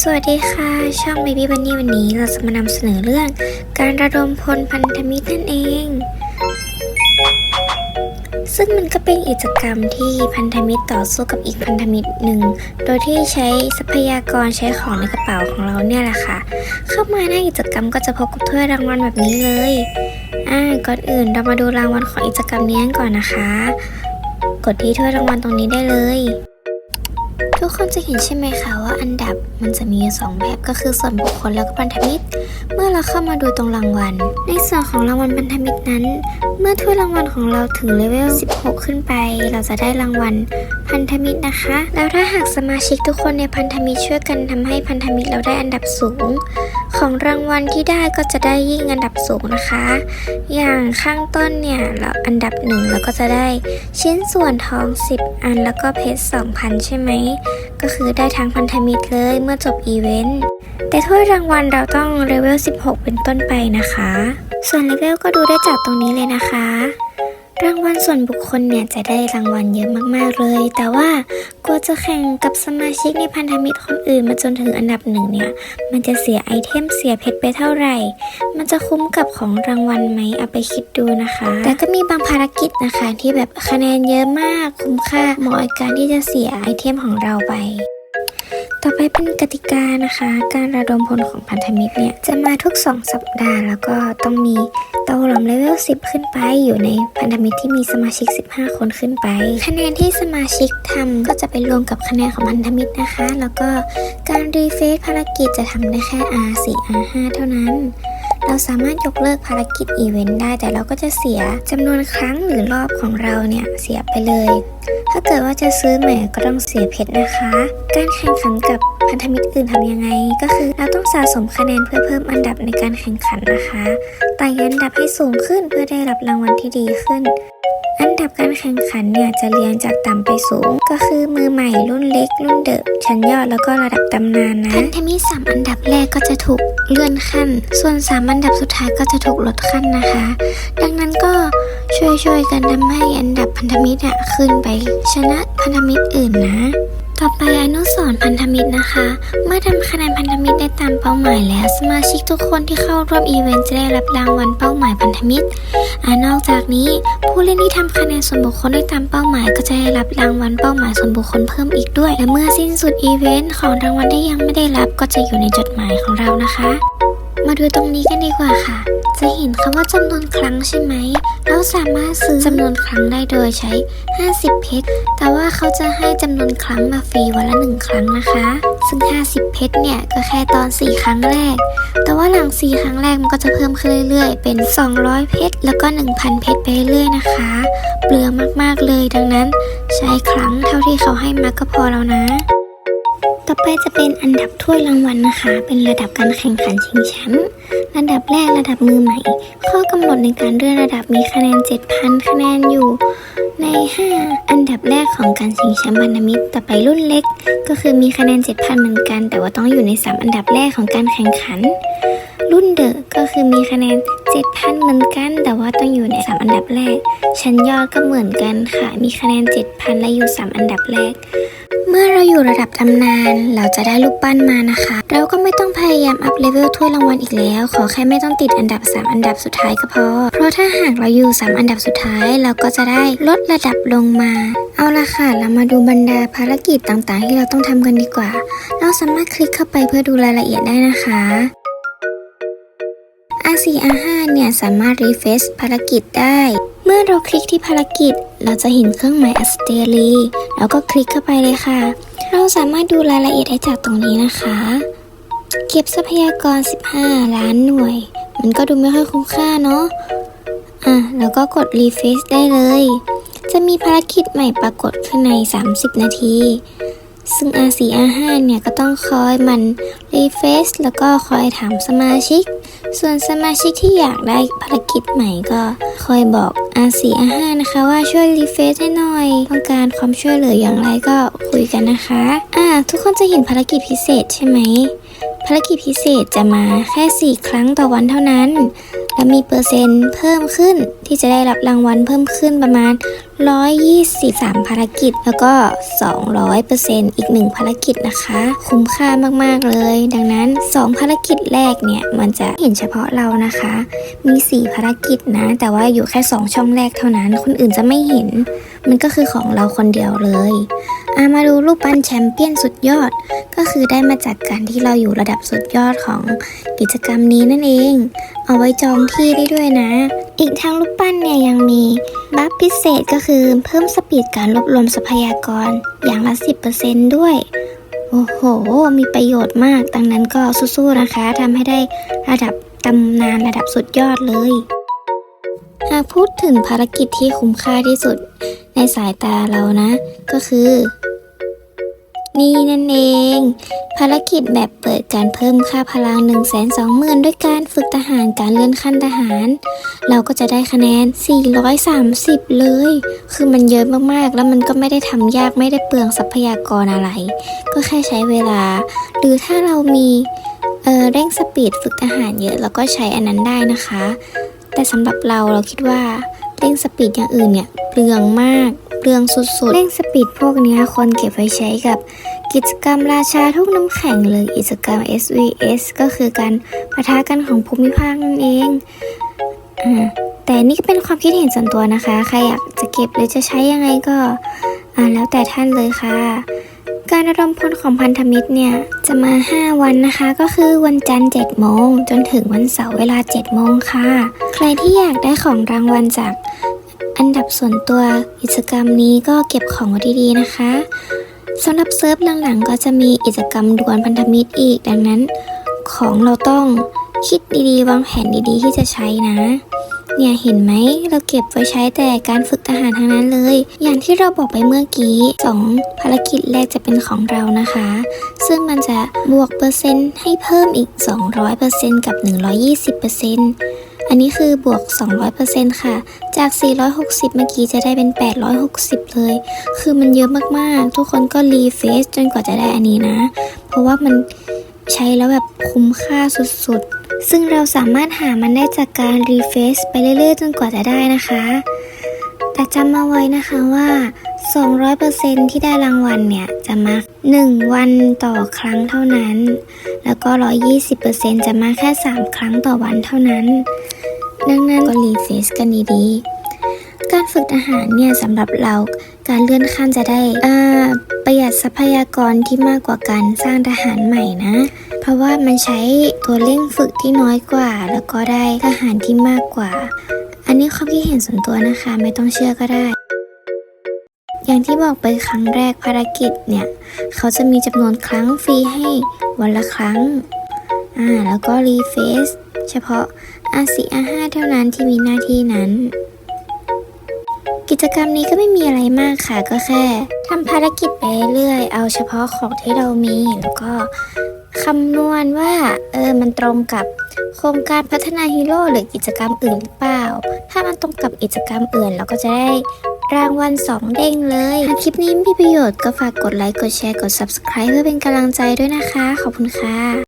สวัสดีค่ะ ช่อง Baby Bunny วันนี้เราจะมานำเสนอเรื่อง การระดมพลพันธมิตรนั่นเอง ซึ่งมันก็เป็นกิจกรรมที่พันธมิตรต่อสู้กับอีกพันธมิตรหนึ่ง โดยที่ใช้ทรัพยากรใช้ของในกระเป๋าของเราเนี่ยแหละค่ะ เข้ามาหน้ากิจกรรมก็จะพบกับถ้วยรางวัลแบบนี้เลย อ่า ก่อนอื่นเรามาดูรางวัลของกิจกรรมนี้กันก่อนนะคะ กดที่ถ้วยรางวัลตรงนี้ได้เลย ทุกคนจะเห็นใช่ไหมคะว่าอันดับมันจะมีสองแบบก็คือส่วนบุคคลแล้วก็พันธมิตร เมื่อเราเข้ามาดูตรงรางวัล ในส่วนของรางวัลพันธมิตรนั้น เมื่อถ้วยรางวัลของเราถึงเลเวล 16 ขึ้นไป เราจะได้รางวัล พันธมิตรนะคะ แล้วถ้าหากสมาชิกทุกคนในพันธมิตรช่วยกันทำให้พันธมิตรเราได้อันดับสูง ของรางวัลที่ได้ก็จะได้ยิ่งอันดับสูงนะคะ อย่างข้างต้นเนี่ยเราอันดับหนึ่งเราก็จะได้ชิ้นส่วนทอง 10 อันแล้วก็เพชร2,000 ใช่ไหม ก็คือได้ทั้งพันธมิตรเลยเมื่อจบอีเวนต์ แต่ถ้วยรางวัลเราต้องเลเวล 16 เป็นต้นไปนะคะ ส่วนเลเวลก็ดูได้จากตรงนี้เลยนะคะ รางวัลส่วนบุคคลเนี่ยจะได้รางวัลเยอะมาก ๆ เลย แต่ว่ากลัวจะแข่งกับสมาชิกในพันธมิตรคนอื่นมาจนถึงอันดับหนึ่งเนี่ย มันจะเสียไอเทมเสียเพชรไปเท่าไหร่ มันจะคุ้มกับของรางวัลไหมเอาไปคิดดูนะคะ แต่ก็มีบางภารกิจนะคะที่แบบคะแนนเยอะมากคุ้มค่าเหมาะกับการที่จะเสียไอเทมของเราไป ต่อไปเป็นกติกานะคะ การระดมพลของพันธมิตรเนี่ย จะมาทุก 2 สัปดาห์ แล้วก็ต้องมีเตาหลอมเลเวล 10 ขึ้นไป อยู่ในพันธมิตรที่มีสมาชิก 15 คนขึ้นไป คะแนนที่สมาชิกทำก็จะไปรวมกับคะแนนของพันธมิตรนะคะ แล้วก็การรีเฟซภารกิจจะทำได้แค่ R4 R5 เท่านั้นเราสามารถยกเลิกภารกิจอีเวนต์ได้ แต่เราก็จะเสียจำนวนครั้งหรือรอบของเราเนี่ย เสียไปเลย ถ้าเกิดว่าจะซื้อใหม่ก็ต้องเสียเพชรนะคะ การแข่งขันกับพันธมิตรอื่นทำยังไง ก็คือเราต้องสะสมคะแนนเพื่อเพิ่มอันดับในการแข่งขันนะคะไต่อันดับให้สูงขึ้นเพื่อได้รับรางวัลที่ดีขึ้น อันดับการแข่งขันเนี่ยจะเรียงจากต่ำไปสูง ก็คือมือใหม่รุ่นเล็ก รุ่นเดิมชั้นยอดแล้วก็ระดับตำนานนะพันธมิตรสามอันดับแรกก็จะถูกเลื่อนขั้น ส่วนสามอันดับสุดท้ายก็จะถูกลดขั้นนะคะ ดังนั้นก็ ช่วยๆกันทำให้อันดับพันธมิตรอะขึ้นไป ชนะพันธมิตรอื่นนะต่อไปอนุสรณ์พันธมิตรนะคะ เมื่อทำคะแนนพันธมิตรได้ตามเป้าหมายแล้ว สมาชิกทุกคนที่เข้าร่วมอีเวนต์จะได้รับรางวัลเป้าหมายพันธมิตรอนอกจากนี้ ผู้เล่นที่ทำคะแนนส่วนบุคคลได้ตามเป้าหมาย ก็จะได้รับรางวัลเป้าหมายส่วนบุคคลเพิ่มอีกด้วย และเมื่อสิ้นสุดอีเวนต์ของรางวัลที่ยังไม่ได้รับก็จะอยู่ในจดหมายของเรานะคะ มาดูตรงนี้กันดีกว่าค่ะ จะเห็นคำว่าจำนวนครั้งใช่ไหม เราสามารถซื้อจำนวนครั้งได้โดยใช้ 50 เพชร แต่ว่าเขาจะให้จำนวนครั้งมาฟรีวันละ 1 ครั้งนะคะ ซึ่ง 50 เพชรเนี่ยก็แค่ตอน 4 ครั้งแรก แต่ว่าหลัง 4 ครั้งแรกมันก็จะเพิ่มขึ้นเรื่อยๆ เป็น 200 เพชร แล้วก็ 1,000 เพชรไปเรื่อยๆนะคะ เปลืองมากๆเลย ดังนั้น ใช้ครั้งเท่าที่เขาให้มาก็พอแล้วนะ ต่อไปจะเป็นอันดับถ้วยรางวัลนะคะ เป็นระดับการแข่งขันชิงแชมป์ระดับแรกระดับมือใหม่ ข้อกำหนดในการเลื่อนระดับมีคะแนน 7,000 คะแนนอยู่ ใน 5 อันดับแรกของการชิงแชมป์พันธมิตรต่อไปรุ่นเล็ก ก็คือมีคะแนน 7,000 เหมือนกัน แต่ว่าต้องอยู่ใน 3 อันดับแรกของการแข่งขัน รุ่นเดอะก็คือมีคะแนน 7,000 เหมือนกัน แต่ว่าต้องอยู่ใน 3 อันดับแรก ชั้นยอดก็เหมือนกันค่ะ มีคะแนน 7,000 และอยู่ 3 อันดับแรก เมื่อเราอยู่ระดับตำนาน เราจะได้รูปปั้นมานะคะ เราก็ไม่ต้องพยายามอัพเลเวลถ้วยรางวัลอีกแล้ว ขอแค่ไม่ต้องติดอันดับ 3 อันดับสุดท้ายก็พอ เพราะถ้าหากเราอยู่ 3 อันดับสุดท้าย เราก็จะได้ลดระดับลงมา เอาละค่ะ เรามาดูบรรดาภารกิจต่างๆ ที่เราต้องทำกันดีกว่า เราสามารถคลิกเข้าไปเพื่อดูรายละเอียดได้นะคะ R4 R5 เนี่ย สามารถรีเฟซภารกิจได้ เมื่อเราคลิกที่ภารกิจ เราจะเห็นเครื่องหมายอัสเตรีแล้วก็คลิกเข้าไปเลยค่ะ เราสามารถดูรายละเอียดได้จากตรงนี้นะคะ เก็บทรัพยากร 15 ล้านหน่วย มันก็ดูไม่ค่อยคุ้มค่าเนาะอะแล้วก็กดรีเฟซได้เลย จะมีภารกิจใหม่ปรากฏขึ้นใน 30 นาทีซึ่ง R4 R5 เนี่ย ก็ต้องคอยมันรีเฟซแล้วก็คอยถามสมาชิก ส่วนสมาชิกที่อยากได้ภารกิจใหม่ก็คอยบอกอาสีอาห้านะคะว่าช่วยรีเฟซให้หน่อย ต้องการความช่วยเหลืออย่างไรก็คุยกันนะคะ อ่า ทุกคนจะเห็นภารกิจพิเศษใช่ไหม ภารกิจพิเศษจะมาแค่ 4 ครั้งต่อวันเท่านั้น และมีเปอร์เซ็นต์เพิ่มขึ้น ที่จะได้รับรางวัลเพิ่มขึ้นประมาณ 123 ภารกิจ แล้วก็ 200%อีก 1 ภารกิจนะคะ คุ้มค่ามาก ๆ เลย ดังนั้น 2 ภารกิจแรกเนี่ย มันจะเห็นเฉพาะเรานะคะ มี 4 ภารกิจนะ แต่ว่าอยู่แค่ 2 ช่องแรกเท่านั้น คนอื่นจะไม่เห็น มันก็คือของเราคนเดียวเลยอามาดูรูปปั้นแชมเปี้ยนสุดยอด ก็คือได้มาจากการที่เราอยู่ระดับสุดยอดของกิจกรรมนี้นั่นเอง เอาไว้จองที่ได้ด้วยนะ อีกทั้งรูปปั้นเนี่ยยังมีบัฟพิเศษก็คือเพิ่มสปีดการรวบรวมทรัพยากรอย่างละ 10%ด้วย โอ้โห มีประโยชน์มาก ดังนั้นก็สู้ๆนะคะทำให้ได้ระดับตำนานระดับสุดยอดเลย หากพูดถึงภารกิจที่คุ้มค่าที่สุดในสายตาเรานะ ก็คือ นี่นั่นเอง ภารกิจแบบเปิดการเพิ่มค่าพลัง 1 2 0 0 0 0 ด้วยการฝึกทหารการเลื่อนขั้นทหาร เราก็จะได้คะแนน 430 เลย คือมันเยอะมากๆ แล้วมันก็ไม่ได้ทำยากไม่ได้เปลืองทรัพยากรอะไร ก็แค่ใช้เวลา หรือถ้าเรามีเออเร่งสปีดฝึกทหารเยอะเราก็ใช้อันนั้นได้นะคะ แต่สำหรับเราเราคิดว่า เร่งสปีดอย่างอื่นเนี่ยเปลืองมากเปลืองสุดๆ เร่งสปีดพวกนี้คนเก็บไว้ใช้กับกิจกรรมราชาทุกน้ำแข็งหรือกิจกรรม SVS ก็คือการปะทะกันของภูมิภาคนั่นเองอ่าแต่นี่ก็เป็นความคิดเห็นส่วนตัวนะคะ ใครอยากจะเก็บหรือจะใช้ยังไงก็อ่าแล้วแต่ท่านเลยค่ะ การระดมพลของพันธมิตรเนี่ยจะมา 5 วันนะคะ ก็คือวันจันทร์7โมงจนถึงวันเสาร์เวลา7โมงค่ะ ใครที่อยากได้ของรางวัลจากอันดับส่วนตัวกิจกรรมนี้ก็เก็บของไว้ดีๆนะคะสำหรับเซิร์ฟหลังๆ ก็จะมีกิจกรรมดวลพันธมิตรอีกดังนั้น ของเราต้องคิดดีๆ วางแผนดีๆ ที่จะใช้นะ เนี่ยเห็นไหมเราเก็บไว้ใช้แต่การฝึกทหารทั้งนั้นเลย อย่างที่เราบอกไปเมื่อกี้สองภารกิจแรกจะเป็นของเรานะคะ ซึ่งมันจะบวกเปอร์เซ็นต์ให้เพิ่มอีก 200%กับ 120%อันนี้คือบวก 200%ค่ะ จาก 460 เมื่อกี้จะได้เป็น 860 เลย คือมันเยอะมากๆ ทุกคนก็รีเฟซจนกว่าจะได้อันนี้นะ เพราะว่ามันใช้แล้วแบบคุ้มค่าสุดๆ ซึ่งเราสามารถหามันได้จากการรีเฟซไปเรื่อยๆ จนกว่าจะได้นะคะ แต่จำมาไว้นะคะว่า 200%ที่ได้รางวัลเนี่ย จะมา 1 วันต่อครั้งเท่านั้น แล้วก็ 120%จะมาแค่ 3 ครั้งต่อวันเท่านั้น ดังนั้นก็รีเฟซกันดีๆการฝึกทหารเนี่ยสำหรับเรา การเลื่อนขั้นจะได้อ่าประหยัดทรัพยากรที่มากกว่าการสร้างทหารใหม่นะ เพราะว่ามันใช้ตัวเร่งฝึกที่น้อยกว่า แล้วก็ได้ทหารที่มากกว่า อันนี้ความคิดเห็นส่วนตัวนะคะ ไม่ต้องเชื่อก็ได้ อย่างที่บอกไปครั้งแรกภารกิจเนี่ย เขาจะมีจำนวนครั้งฟรีให้วันละครั้งอ่าแล้วก็รีเฟซเฉพาะอาซีอาห้าเท่านั้นที่มีหน้าที่นั้น กิจกรรมนี้ก็ไม่มีอะไรมากค่ะก็แค่ทำภารกิจไปเรื่อยเอาเฉพาะของที่เรามีแล้วก็คำนวณว่าเออมันตรงกับโครงการพัฒนาฮีโร่หรือกิจกรรมอื่นหรือเปล่า ถ้ามันตรงกับกิจกรรมอื่น เราก็จะได้รางวัลสองเด้งเลยหากคลิปนี้มีประโยชน์ก็ฝากกดไลค์ กดแชร์ กด subscribe เพื่อเป็นกำลังใจด้วยนะคะ ขอบคุณค่ะ